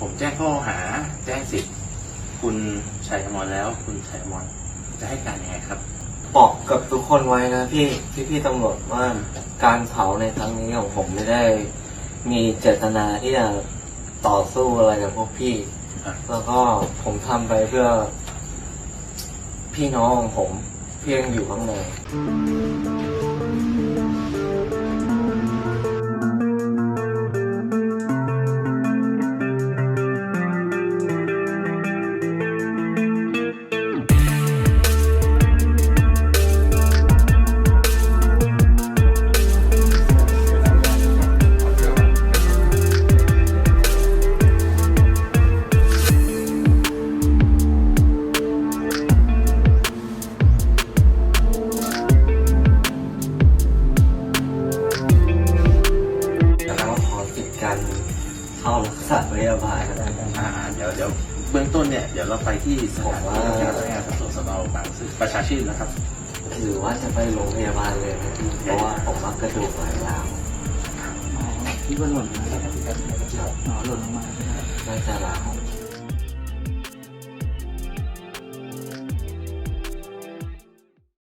ผมแจ้งข้อหาแจ้งสิทธิ์คุณชัยอมรแล้ว คุณชัยอมรจะให้การยังไงครับ บอกกับทุกคนไว้นะพี่พี่พี่ๆตำรวจว่าการเผาในครั้งนี้ของผมไม่ได้ มีเจตนาที่จะต่อสู้อะไรกับพวกพี่ ครับ แล้วก็ผมทำไปเพื่อ พี่น้องของผมเพียงอยู่ข้างใน เข้ารักษาพยาบาลก็ได้ไหมอ่าเดี๋ยวเดี๋ยวเบื้องต้นเนี่ยเดี๋ยวเราไปที่สถานีผมว่าพนักงานสอบสวนสนบางซื่อประชาชื่นนะครับ หรือว่าจะไปโรงพยาบาลเลยนะพี่เพราะว่าผมว่ากระดูกไหลร้าวอ๋อคิดว่าหล่นมาแล้วครับอ๋อหล่นลงมาใช่ไหมครับน่าจะร้าวอ